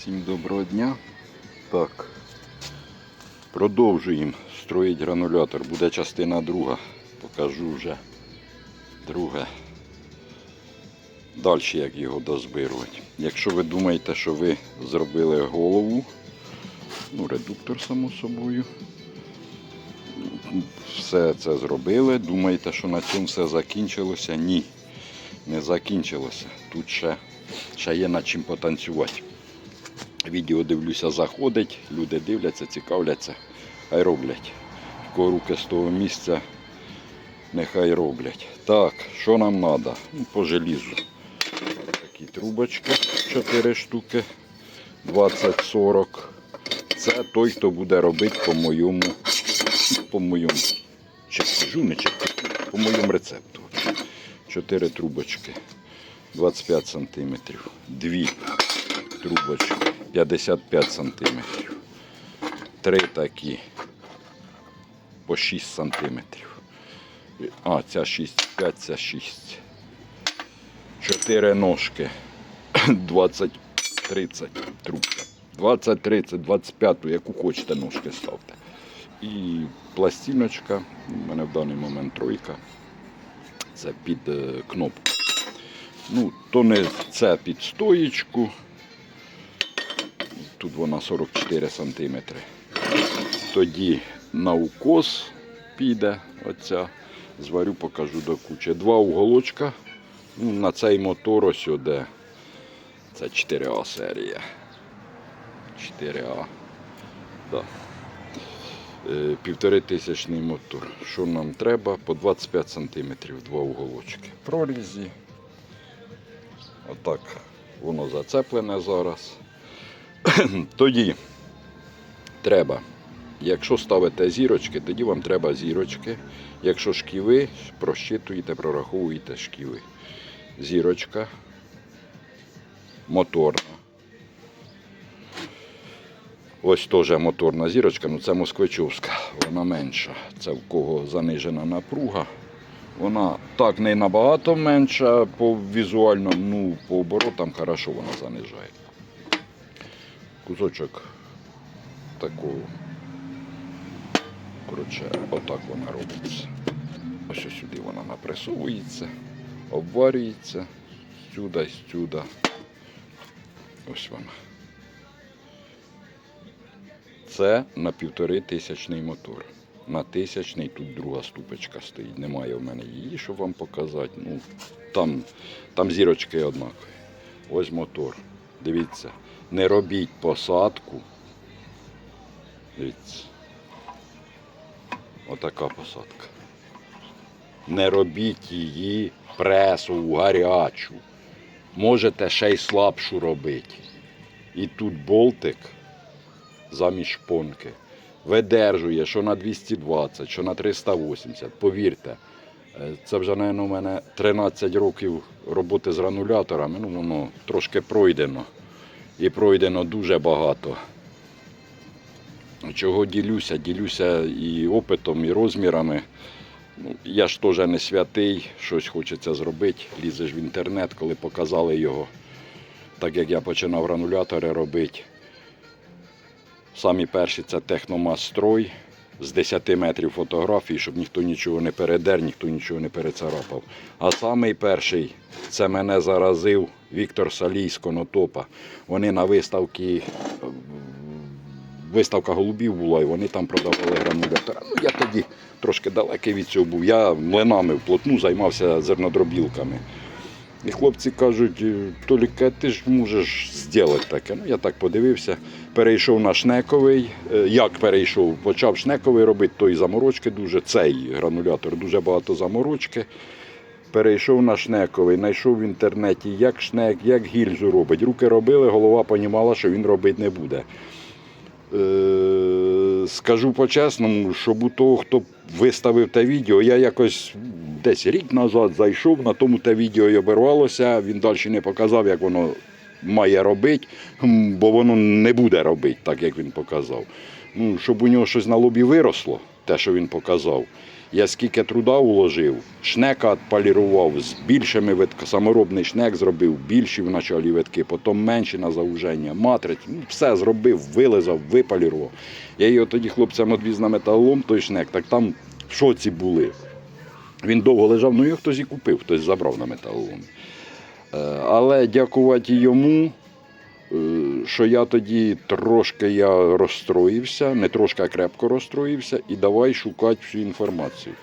Всім доброго дня. Так. Продовжуємо строїти гранулятор. Буде частина друга. Покажу вже друге. Далі як його дозбирувати. Якщо ви думаєте, що ви зробили голову, ну, редуктор, само собою. Все це зробили. Думаєте, що на цьому все закінчилося? Ні. Не закінчилося. Тут ще, ще є над чим потанцювати. Відео дивлюся, заходить, люди дивляться, цікавляться, хай роблять. Кого руки з того місця, нехай роблять. Так, що нам треба? Ну, по желізу. Такі трубочки, 4 штуки, 20-40. Це той, хто буде робити по моєму, по моєму чертежу, не чертежу, по моєму рецепту. 4 трубочки, 25 сантиметрів, 2 трубочки 55 сантиметрів. Три такі по 6 сантиметрів. А, ця 6,5, ця 6. Чотири ножки 20-30 трубка. 20-30, 25, яку хочете ножки ставте. І пластиночка, у мене в даний момент тройка. Це під е, кнопку. Ну, то не це під стоїчку. Тут вона 44 см. Тоді на укос піде оця. Зварю, покажу до кучі. Два уголочка. Ну, на цей мотор ось сюди. Це 4А серія. 4А. Да. Е, Півтори тисячний мотор. Що нам треба? По 25 см два уголочки. Прорізі. Отак воно зацеплене зараз. Тоді треба, якщо ставите зірочки, тоді вам треба зірочки. Якщо шківи, просчитуєте, прораховуєте шківи. Зірочка, моторна. Ось теж моторна зірочка, ну це москвичовська, вона менша. Це в кого занижена напруга. Вона так не набагато менша по візуальному, ну по оборотам хорошо вона занижає кусочок такого. Коротше, отак вона робиться. Ось сюди вона напресовується, обварюється, сюди, сюди. Ось вона. Це на півтори тисячний мотор. На тисячний тут друга ступочка стоїть. Немає в мене її, щоб вам показати. Ну, там, там зірочки однакові. Ось мотор. Дивіться, не робіть посадку. Отака посадка. Не робіть її пресову, гарячу. Можете ще й слабшу робити. І тут болтик замість шпонки видержує, що на 220, що на 380. Повірте, е, це вже, мабуть, у мене 13 років роботи з грануляторами. Ну, воно трошки пройдено. І пройдено дуже багато. Чого ділюся? Ділюся і опитом, і розмірами. Ну, я ж теж не святий, щось хочеться зробити. Лізеш в інтернет, коли показали його. Так як я починав гранулятори робити. Самі перші це техномастрой з 10 метрів фотографій, щоб ніхто нічого не передер, ніхто нічого не перецарапав. А самий перший це мене заразив Віктор Салій з Конотопа. Вони на виставці, е, виставка голубів була, і вони там продавали гранулятора. Ну, я тоді трошки далекий від цього був. Я млинами вплотну займався зернодробілками. І хлопці кажуть, Толіка, ти ж можеш зробити таке. Ну, я так подивився, перейшов на шнековий. Е, Як перейшов? Почав шнековий робити, той заморочки дуже, цей гранулятор дуже багато заморочки. Перейшов на шнековий, знайшов в інтернеті, як шнек, як гільзу робить. Руки робили, голова понімала, що він робити не буде. Е, скажу по-чесному, щоб у того, хто виставив те відео, я якось десь рік назад зайшов, на тому те відео і обірвалося, він далі не показав, як воно має робити, бо воно не буде робити так, як він показав. Ну, щоб у нього щось на лобі виросло, те, що він показав. Я скільки труда уложив, шнека полірував, з більшими витками, саморобний шнек зробив, більші в началі витки, потім менші на зауження, матриць, ну, все зробив, вилизав, виполірував. Я його тоді хлопцям одвіз на металолом, той шнек, так там в шоці були. Він довго лежав, ну його хтось і купив, хтось забрав на металоломі. Е, Але дякувати йому, що я тоді трошки я розстроївся, не трошки, а крепко розстроївся, і давай шукати всю інформацію.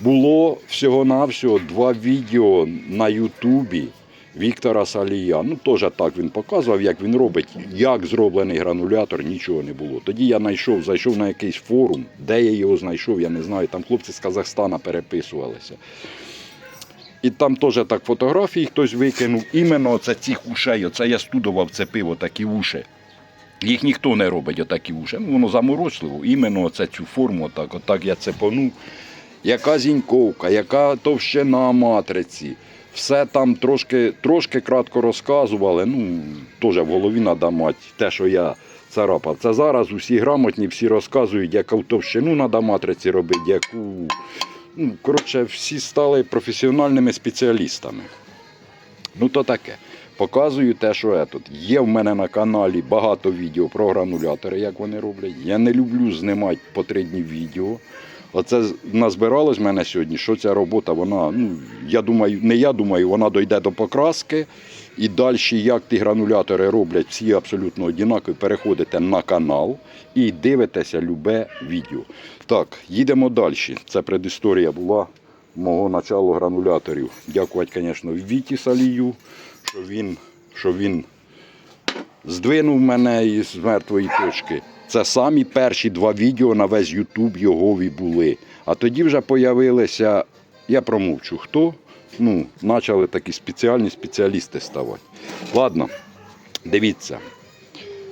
Було всього-навсього два відео на Ютубі Віктора Салія. Ну, теж так він показував, як він робить, як зроблений гранулятор, нічого не було. Тоді я знайшов, зайшов на якийсь форум, де я його знайшов, я не знаю. Там хлопці з Казахстана переписувалися. І там теж так фотографії хтось викинув. Іменно це цих ушей. Оце я студував це пиво, такі уші. Їх ніхто не робить, отакі уші. Ну, воно заморочливо. Іменно оце цю форму, отак, отак я цепану. Яка зіньковка, яка товщина матриці. Все там трошки, трошки кратко розказували. Ну, теж в голові треба мати те, що я царапав. Це зараз усі грамотні, всі розказують, яку товщину треба матриці робити, яку. Ну, коротше, всі стали професіональними спеціалістами. Ну, то таке. Показую те, що я тут. Є в мене на каналі багато відео про гранулятори, як вони роблять. Я не люблю знімати по три дні відео. Оце назбиралось в мене сьогодні, що ця робота, вона, ну, я думаю, не я думаю, вона дойде до покраски. І далі, як ті гранулятори роблять, всі абсолютно однакові, переходите на канал і дивитеся любе відео. Так, їдемо далі. Це предісторія була мого началу грануляторів. Дякувати, звісно, Віті Салію, що він, що він здвинув мене із мертвої точки. Це самі перші два відео на весь Ютуб йогові були. А тоді вже появилися, я промовчу, хто. Ну, почали такі спеціальні спеціалісти ставати. Ладно, дивіться.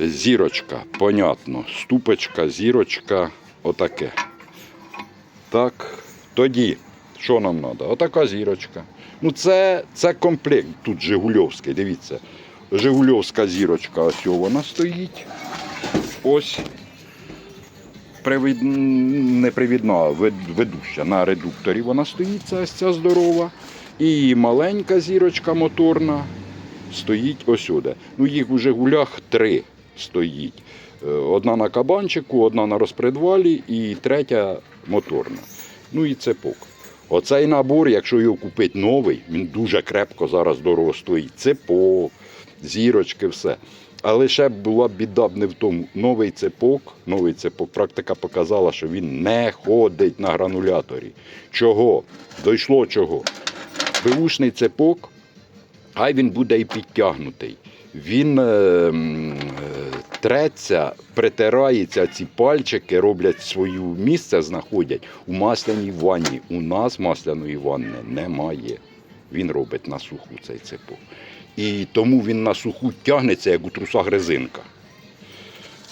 Зірочка, понятно. Ступочка, зірочка, отаке. Так, тоді, що нам треба? Отака зірочка. Ну, це, це комплект тут Жигульовський, дивіться. Жигульовська зірочка, ось вона стоїть. Ось. Привід... Не привідна, ведуща на редукторі вона стоїть, ця, ось ця здорова. І маленька зірочка моторна стоїть ось сюди. Ну, їх у Жигулях три стоїть. Е, Одна на кабанчику, одна на розпредвалі і третя моторна. Ну і цепок. Оцей набор, якщо його купити новий, він дуже крепко зараз стоїть. Цепок, зірочки, все. Але ще була біда б не в тому. Новий цепок, новий цепок, практика показала, що він не ходить на грануляторі. Чого? Дійшло чого? Беушний цепок, хай він буде і підтягнутий. Він е, е, треться, притирається, ці пальчики роблять свою місце, знаходять у масляній ванні. У нас масляної ванни немає. Він робить на суху цей цепок. І тому він на суху тягнеться, як у трусах резинка.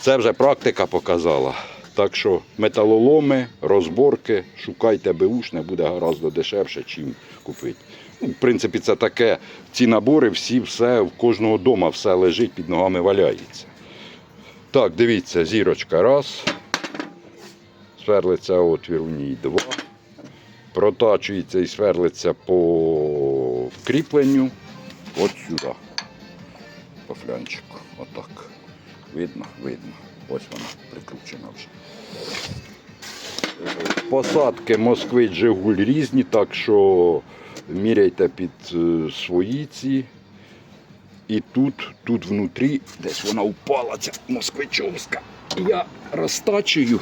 Це вже практика показала. Так що металоломи, розборки, шукайте беушне, буде гораздо дешевше, чим купити. Ну, в принципі, це таке. Ці набори, всі, все, в кожного дома все лежить, під ногами валяється. Так, дивіться, зірочка раз. Сверлиться отвір у ній два. Протачується і сверлиться по кріпленню. От сюди. По флянчику. Отак. Видно, видно. Ось вона прикручена вже. Посадки Москвич Жигуль різні, так що міряйте під е, свої ці. І тут, тут внутрі, десь вона упала, ця москвичовська. Я розтачую.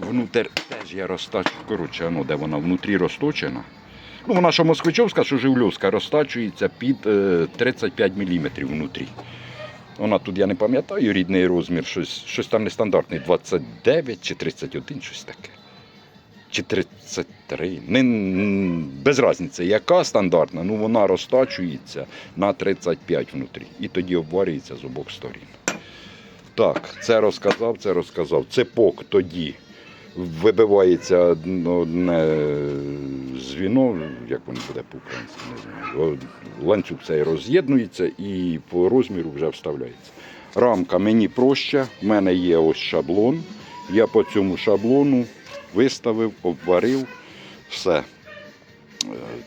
Внутрь теж я розтачу. Коротше, ну, де вона внутрі розточена. Ну, вона що москвичовська, що живльовська, розтачується під е, 35 мм внутрі. Вона тут, я не пам'ятаю, рідний розмір, щось, щось там нестандартний, 29 чи 31, щось таке. Чи 33. Не, без різниці, яка стандартна, ну вона розтачується на 35 внутрі. І тоді обварюється з обох сторін. Так, це розказав, це розказав. Цепок тоді вибивається одне звіно, як воно буде по-українськи, не знаю. Ланцюг цей роз'єднується і по розміру вже вставляється. Рамка мені проще, в мене є ось шаблон. Я по цьому шаблону виставив, обварив, все. Е,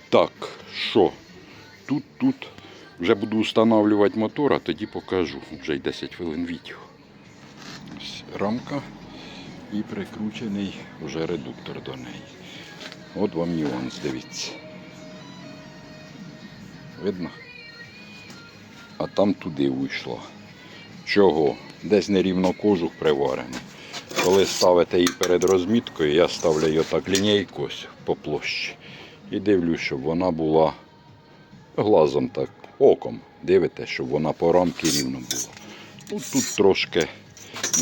Так, що? Тут, тут вже буду встановлювати мотор, а тоді покажу. Вже й 10 хвилин відео. Ось рамка і прикручений вже редуктор до неї. От вам нюанс, дивіться. Видно? А там туди вийшло. Чого? Десь нерівно кожух приварений. Коли ставите її перед розміткою, я ставлю її так лінійку по площі. І дивлюсь, щоб вона була глазом так, оком. Дивитесь, щоб вона по рамки рівно була. Ну, тут трошки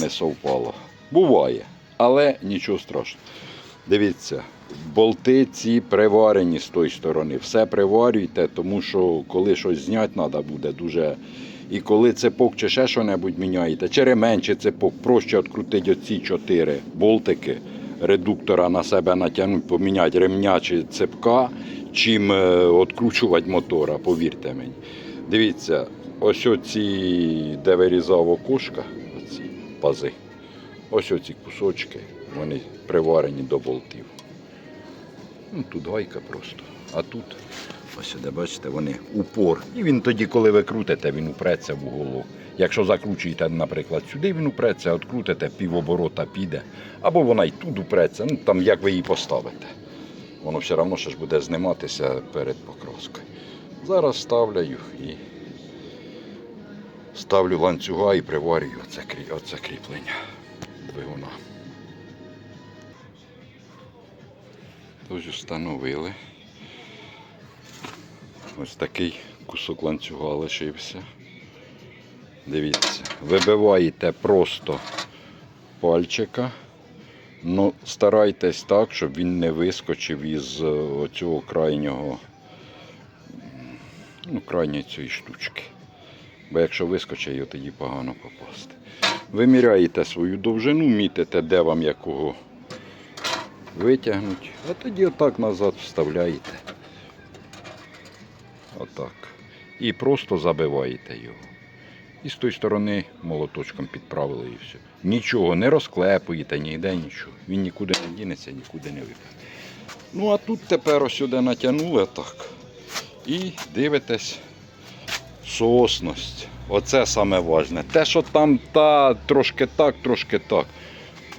не совпало. Буває, але нічого страшного. Дивіться, болти ці приварені з тої сторони. Все приварюйте, тому що коли щось зняти треба буде дуже. І коли цепок чи ще що-небудь міняєте, чи ремень, чи цепок, проще відкрутити оці чотири болтики редуктора на себе натягнути, поміняти ремня чи цепка, чим е, відкручувати мотора, повірте мені. Дивіться, ось оці, де вирізав окошка, оці пази, ось оці кусочки, вони приварені до болтів. Ну, тут гайка просто. А тут, ось де бачите, вони упор. І він тоді, коли ви крутите, він упреться в уголок. Якщо закручуєте, наприклад, сюди він упреться, от крутите, півоборота піде. Або вона й тут упреться, ну там як ви її поставите. Воно все одно ж буде зніматися перед покроскою. Зараз ставляю і ставлю ланцюга і приварюю оце, оце кріплення двигуна. Тож встановили. Ось такий кусок ланцюга лишився. Дивіться, вибиваєте просто пальчика. Ну, старайтесь так, щоб він не вискочив із е, оцього крайнього, ну, крайньої цієї штучки. Бо якщо вискочить, тоді погано попасти. Виміряєте свою довжину, мітите, де вам якого витягнуть, а тоді отак назад вставляєте. Отак. І просто забиваєте його. І з тої сторони молоточком підправили і все. Нічого не розклепуєте, ніде нічого. Він нікуди не дінеться, нікуди не випаде. Ну а тут тепер ось сюди натягнули так. І дивитесь сосність. Оце саме важне. Те, що там та трошки так, трошки так.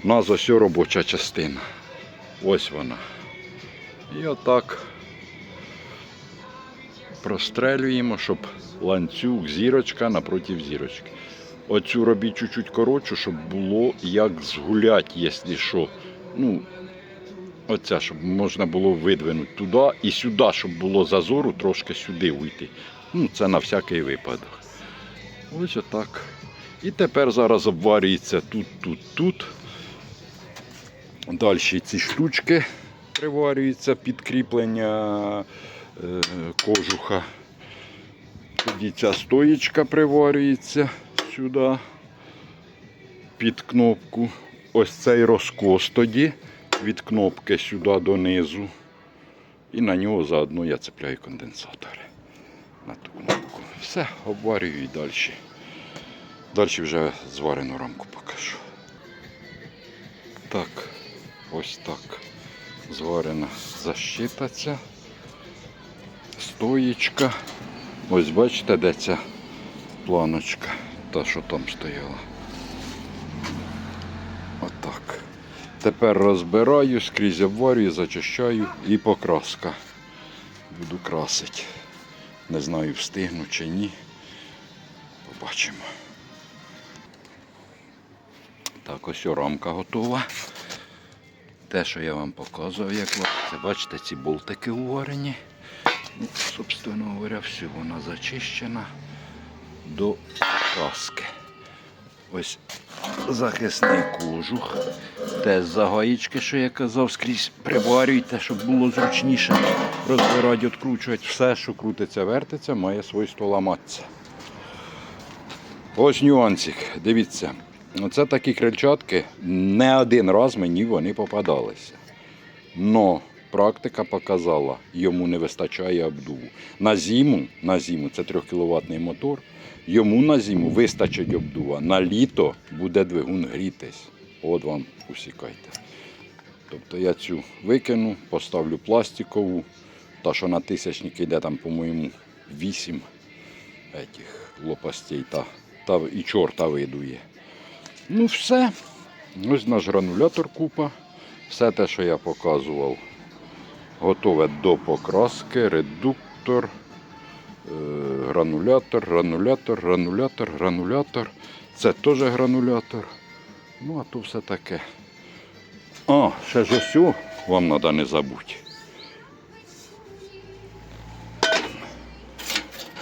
У нас ось робоча частина. Ось вона. І отак прострелюємо, щоб ланцюг, зірочка напроти зірочки. Оцю робіть чуть-чуть коротшу, щоб було як згулять, якщо що. Ну, оця, щоб можна було видвинути туди і сюди, щоб було зазору, трошки сюди уйти. Ну, це на всякий випадок. Ось отак. І тепер зараз обварюється тут, тут, тут. Далі ці штучки приварюються під кріплення е, кожуха. Тоді ця стоїчка приварюється сюди під кнопку. Ось цей розкос тоді від кнопки сюди донизу. І на нього заодно я цепляю конденсатори на ту кнопку. Все, обварюю і далі. Далі вже зварену рамку покажу. Так, ось так. Зварена защита ця. Стоїчка. Ось бачите, де ця планочка, та що там стояла. Отак. Тепер розбираю, скрізь обварюю, зачищаю і покраска. Буду красити. Не знаю, встигну чи ні. Побачимо. Так, ось рамка готова. Те, що я вам показував, як це бачите, ці болтики уварені. Ну, собственно говоря, все, вона зачищена до каски. Ось захисний кожух. Теж загаїчки, що я казав, скрізь приварюйте, щоб було зручніше розбирати, відкручувати. Все, що крутиться, вертиться, має свойство ламатися. Ось нюансик. Дивіться. Оце такі крильчатки не один раз мені вони попадалися. Но практика показала, йому не вистачає обдуву. На зиму, на зиму це 3 кВт мотор, йому на зиму вистачить обдува. На літо буде двигун грітись. От вам усікайте. Тобто я цю викину, поставлю пластикову, та що на тисячник йде там, по-моєму, 8 етих лопастей та, та і чорта видує. Ну все. Ось наш гранулятор купа. Все те, що я показував, готове до покраски, редуктор, е, гранулятор, гранулятор, гранулятор, гранулятор. Це теж гранулятор. Ну, а то все таке. А, ще ж ось вам треба не забути.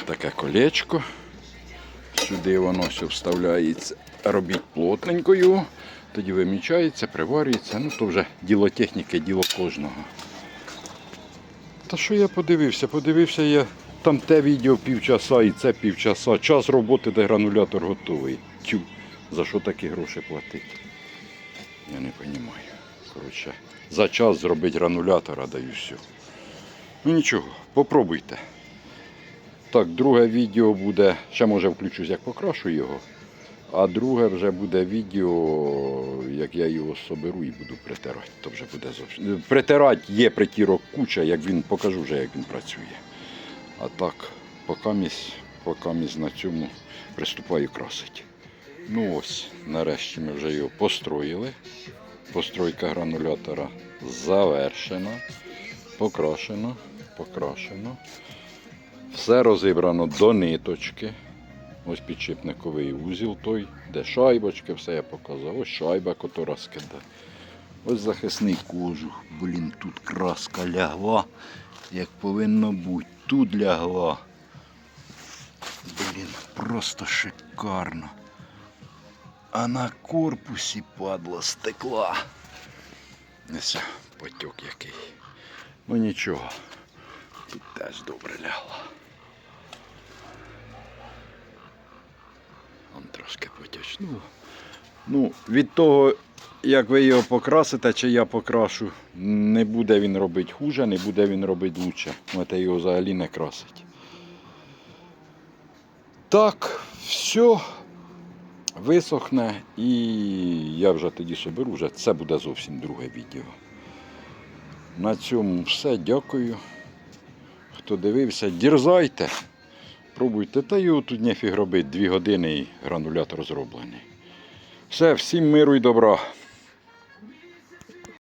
Таке колечко. Сюди воно все вставляється. Робіть плотненько його, тоді вимічається, приварюється. Ну то вже діло техніки, діло кожного. Та що я подивився? Подивився я там те відео півчаса і це півчаса. Час роботи, де гранулятор готовий. Тю, за що такі гроші платити? Я не розумію. Коротше, за час зробити гранулятора даю все. Ну нічого, попробуйте. Так, друге відео буде, ще може включусь, як покрашу його. А друге вже буде відео, як я його соберу і буду притирати. То вже буде зовсім. Притирати є притірок куча, як він покажу вже, як він працює. А так, поки місь на цьому приступаю красити. Ну ось, нарешті ми вже його построїли. Постройка гранулятора завершена, покрашено, покрашено. Все розібрано до ниточки. Ось підшипниковий узіл той, де шайбочки, все я показав. Ось шайба, котра скидає. Ось захисний кожух. Блін, тут краска лягла, як повинно бути. Тут лягла. Блін, просто шикарно. А на корпусі падла стекла. Ось потік який. Ну нічого. Тут теж добре лягло. Он трошки потячнуло. Ну, від того, як ви його покрасите, чи я покрашу, не буде він робити хуже, не буде він робити лучше. Можете його взагалі не красить. Так, все висохне і я вже тоді соберу, вже це буде зовсім друге відео. На цьому все. Дякую. Хто дивився, дірзайте. Пробуйте, та його тут нефіг робити. Дві години і гранулятор зроблений. Все, всім миру і добра.